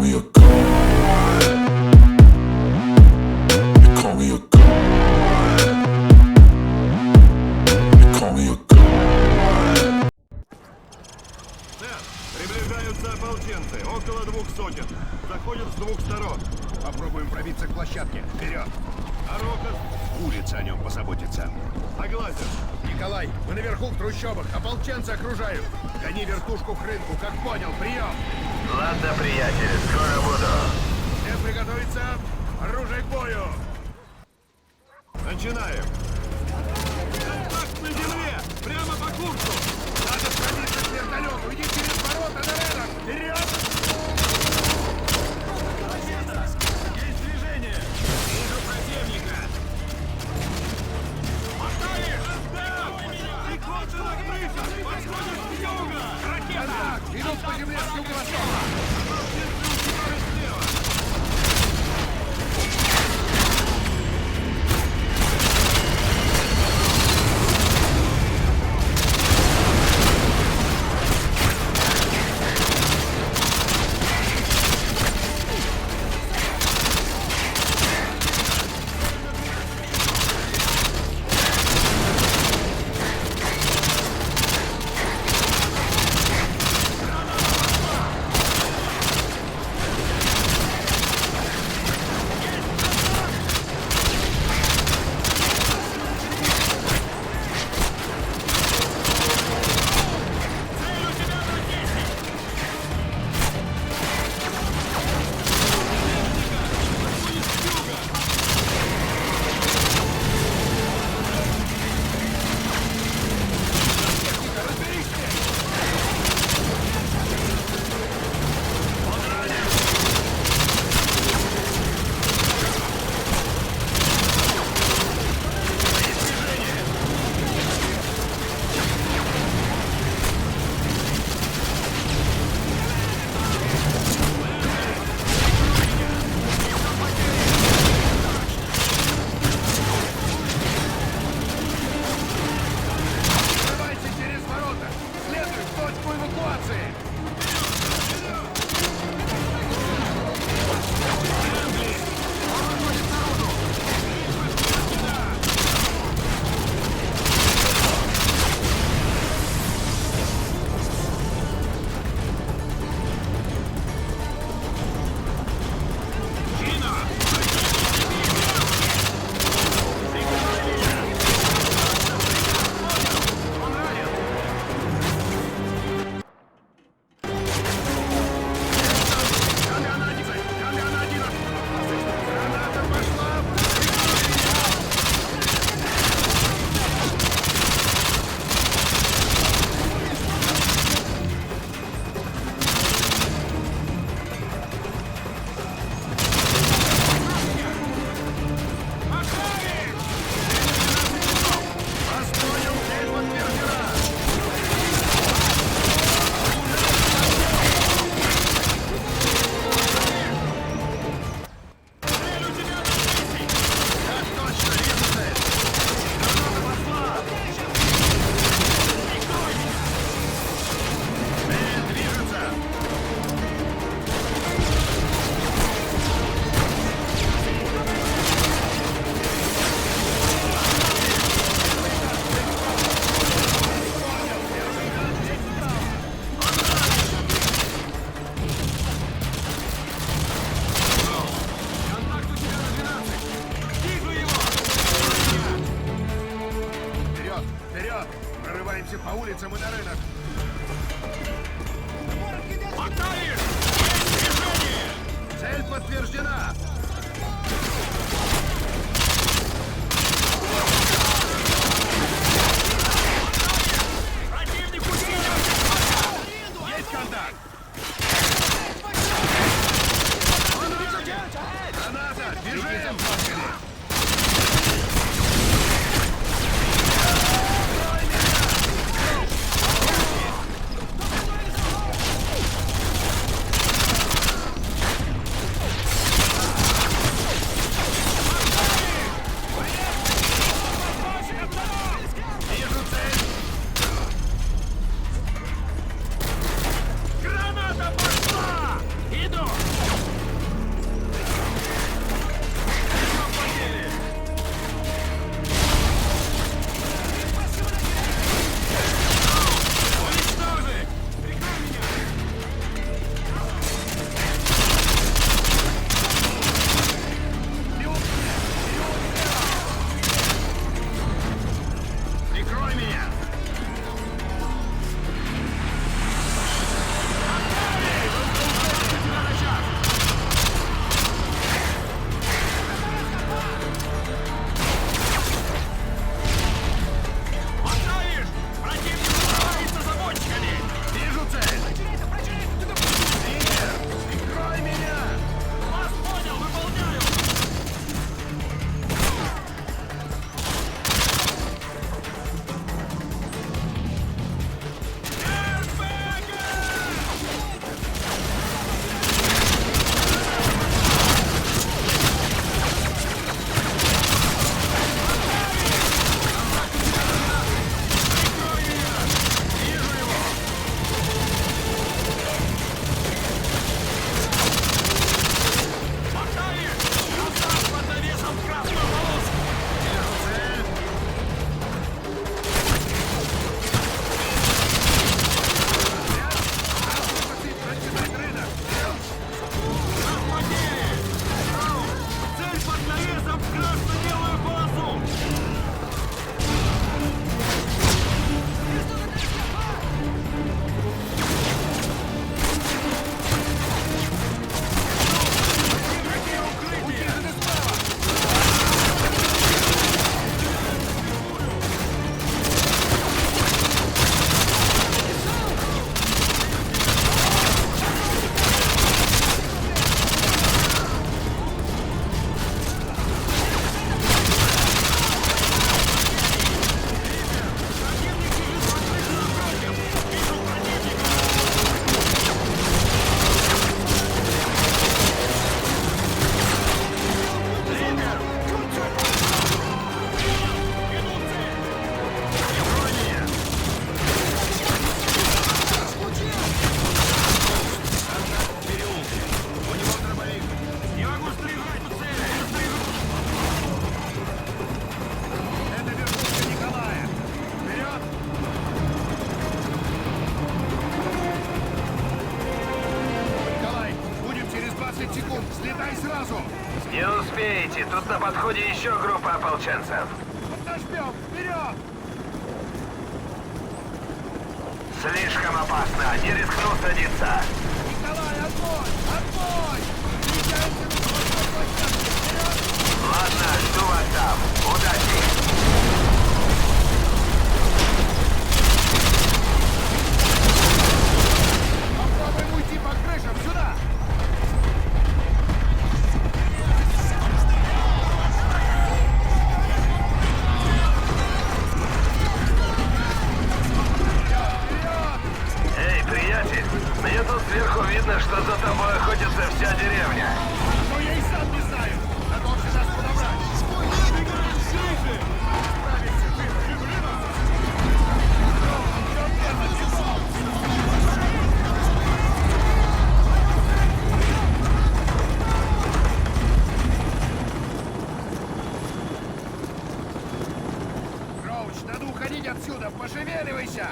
we are еще группа ополченцев. отсюда! Пошевеливайся!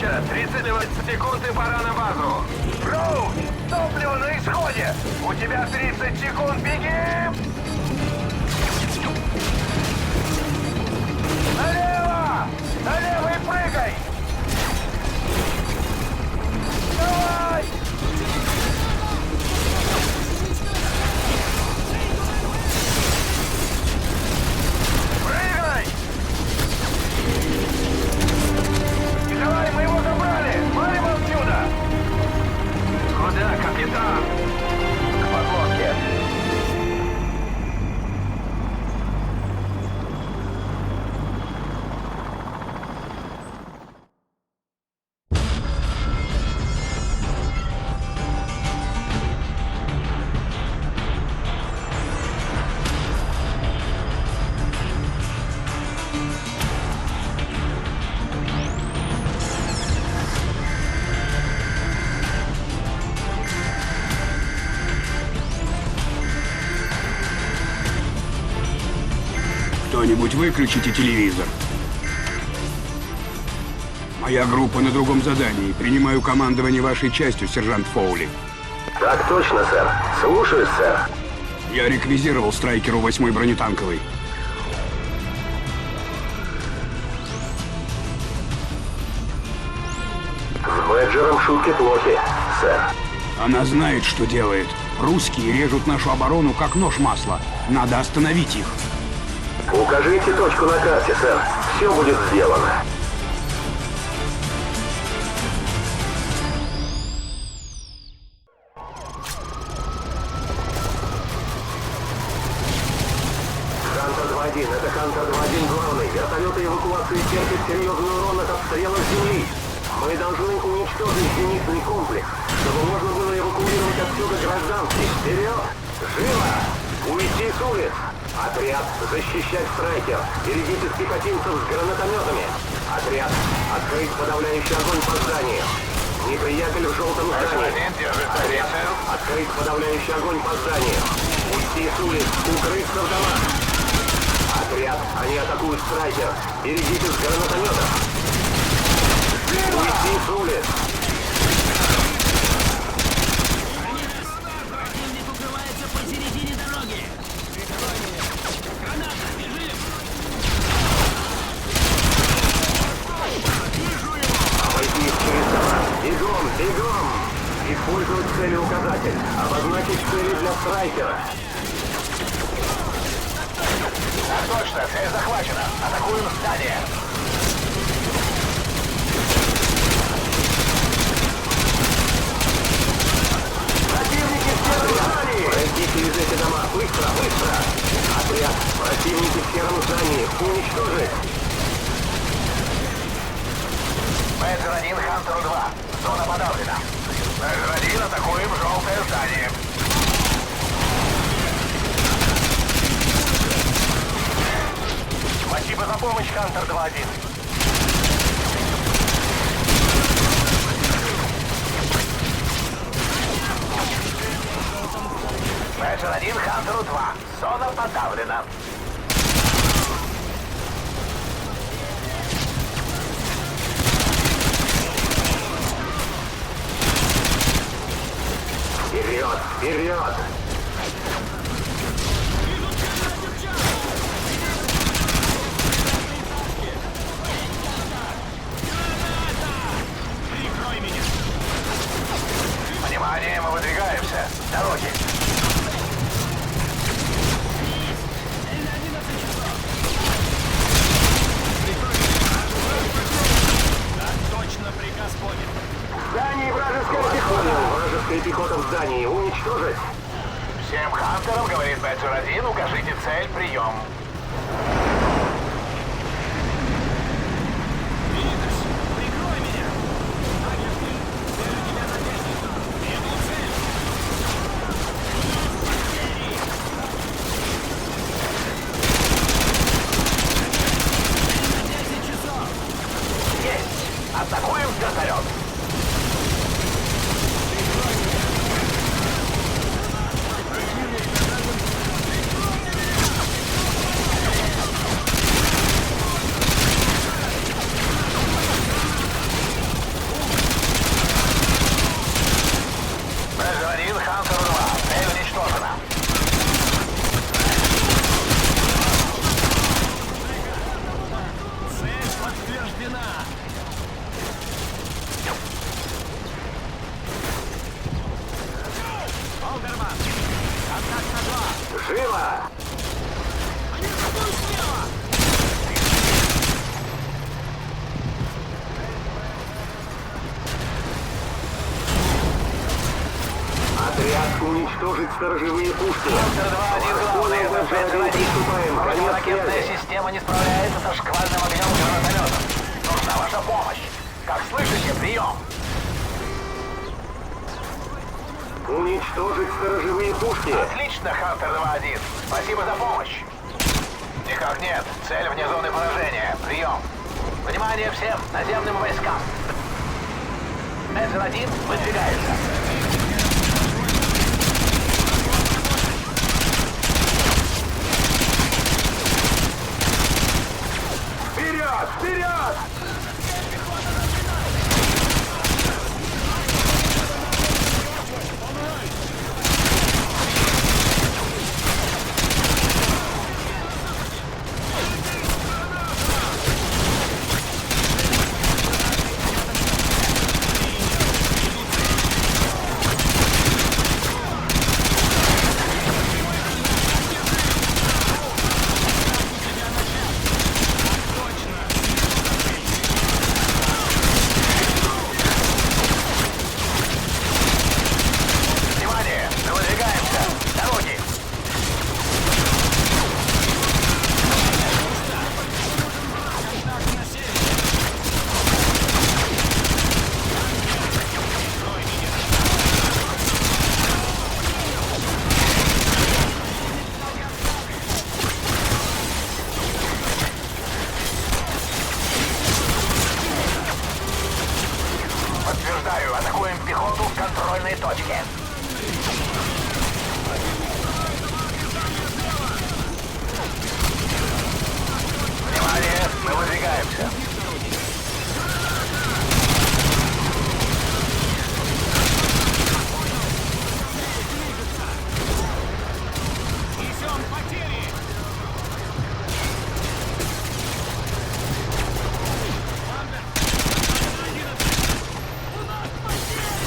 Добыча! 39 секунд и пора на базу! Роуд! Топливо на исходе! У тебя 30 секунд, беги! Налево! Налево и прыгай! Давай! capitão. когда-нибудь выключите телевизор. Моя группа на другом задании. Принимаю командование вашей частью, сержант Фоули. Так точно, сэр. Слушаюсь, сэр. Я реквизировал страйкеру 8-й бронетанковой. С Бэджером шутки плохи, сэр. Она знает, что делает. Русские режут нашу оборону, как нож масла. Надо остановить их. Укажите точку на карте, сэр. Все будет сделано. пехотинцев с гранатометами. Отряд, открыть подавляющий огонь по зданию. Неприятель в желтом здании. Отряд, открыть подавляющий огонь по зданию. Уйти с улиц, укрыться в домах. Отряд, они атакуют страйкер. Берегите с гранатометов. Уйти с улиц. Уничтожить. Мейджор-1, Хантеру-2. Зона подавлена. Мейджор-1, атакуем желтое здание. Спасибо за помощь, Хантер-2-1. Мейджор-1, Хантеру-2. Зона подавлена. Вперед, вперед! Зоны поражения. Прием. Внимание всем наземным войскам. Мейджор-1 выдвигается. Вперед! Вперед! Внимание! Мы выдвигаемся. Дороги. Подтверждаю, атакуем пехоту в контрольной точке. Внимание, мы выдвигаемся.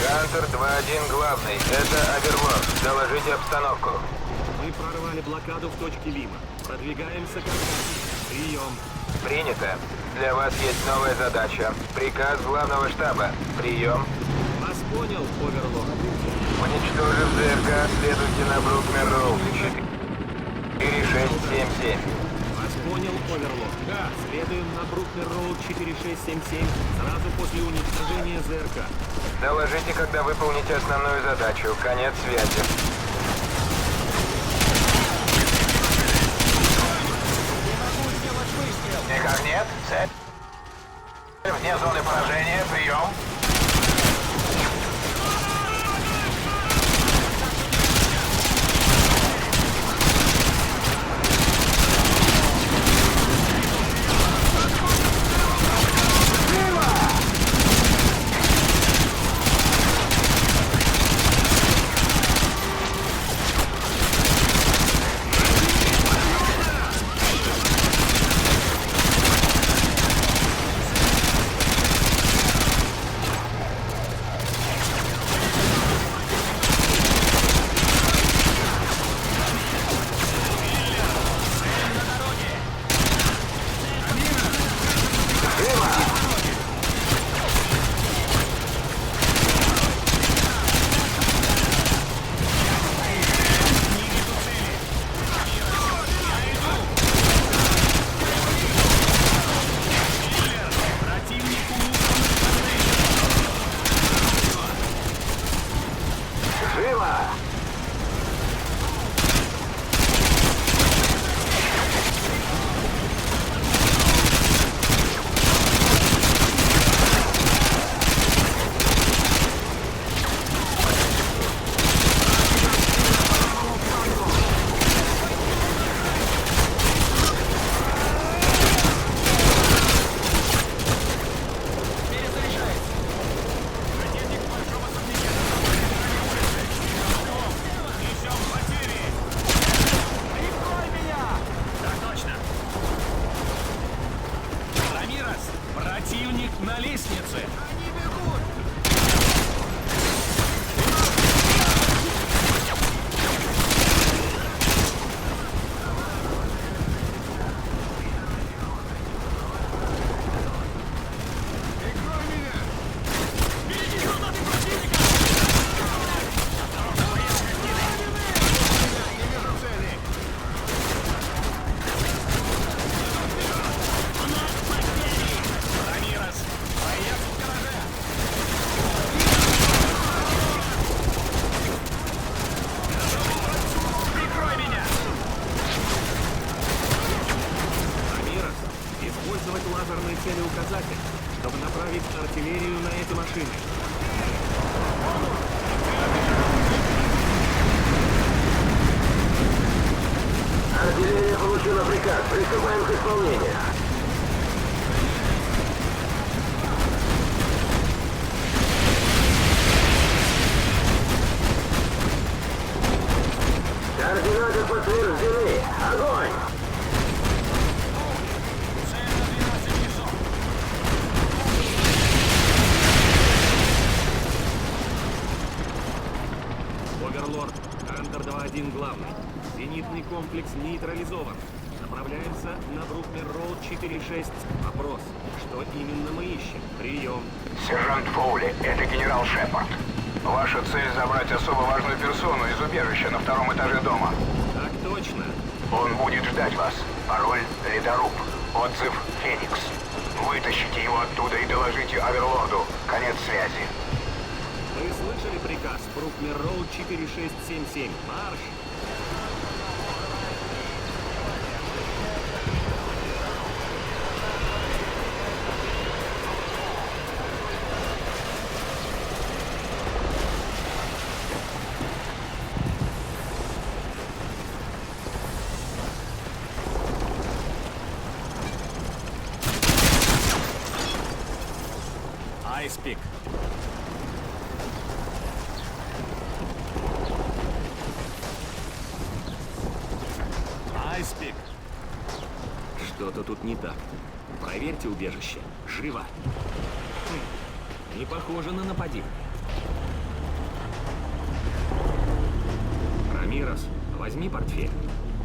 Гантер 2-1 главный. Это Оверлорд. Доложите обстановку. Мы прорвали блокаду в точке Лима. Продвигаемся к. Прием. Принято. Для вас есть новая задача. Приказ главного штаба. Прием. Вас понял, Оверлорд. Уничтожив ЗРК, следуйте на Брукмер Роуд. 4677. Вас понял, Оверлорд. Да. Следуем на Брукнер Роуд 4677 сразу после уничтожения ЗРК. Доложите, когда выполните основную задачу. Конец связи. Вне зоны поражения. Прием. Получила приказ. Приступаем к исполнению. Координаты подтверждены. Огонь! Цель на 12 часов! Оверлорд, Хантер 2-1 главный. Зенитный комплекс нейтрализован. Направляемся на Брукнер Роуд 4-6. Вопрос, что именно мы ищем? Прием. Сержант Фоули, это генерал Шепард. Ваша цель забрать особо важную персону из убежища на втором этаже дома. Так точно. Он будет ждать вас. Пароль — ледоруб. Отзыв — Феникс. Вытащите его оттуда и доложите Оверлорду. Конец связи. Вы слышали приказ? Брукнер Роуд 4677. Марш! Что-то тут не так. Проверьте убежище. Живо. Не похоже на нападение. Рамирос, возьми портфель.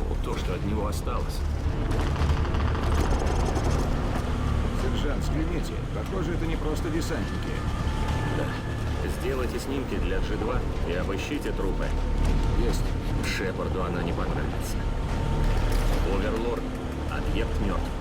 Ну, то, что от него осталось. Сержант, взгляните. Похоже, это не просто десантники. Да. Сделайте снимки для G2 и обыщите трупы. Есть. Шепарду она не понравится. Оверлорд, объект мертв.